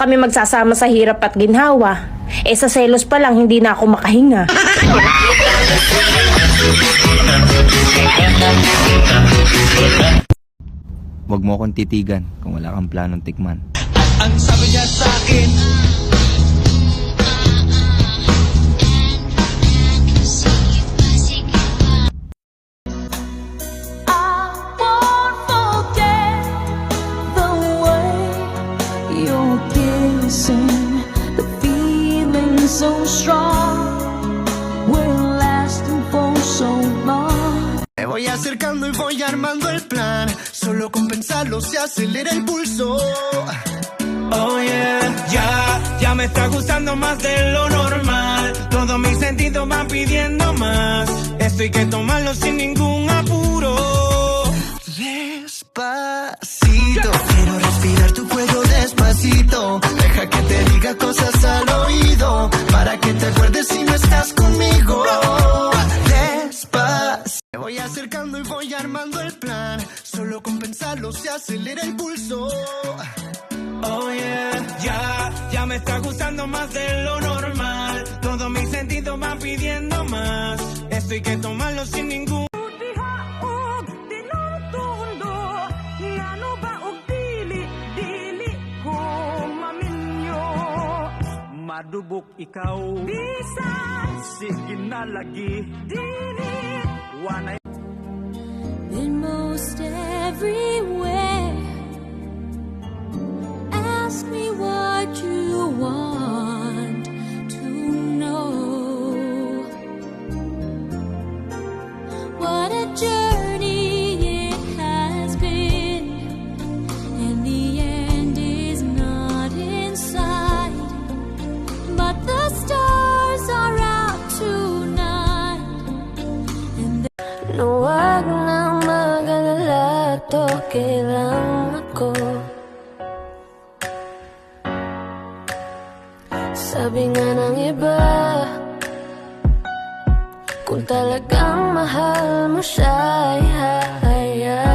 kami magsasama sa hirap at ginhawa? Eh sa selos pa lang, hindi na ako makahinga. Huwag mo akong titigan kung wala kang planong tikman. Ang sabi niya sa akin so strong, we're lasting for so long. Me voy acercando y voy armando el plan. Solo con pensarlo se acelera el pulso. Oh yeah, ya, ya me está gustando más de lo normal. Todos mis sentidos van pidiendo más. Esto hay que tomarlo sin ningún apuro. Despacito, quiero respirar tu cuello despacito Deja que te diga cosas al oído Para que te acuerdes si no estás conmigo Despacito me voy acercando y voy armando el plan. Solo con pensarlo se acelera el pulso. Oh yeah, ya, ya me está gustando más de lo normal. Todos mis sentidos van pidiendo más. Esto hay que tomarlo sin ningún. Madubok ikaw. Bisan, Sige na lagi. Dili, Wanay mag-alala to kailang ako Sabi nga ng iba. Kung talagang mahal mo siya ay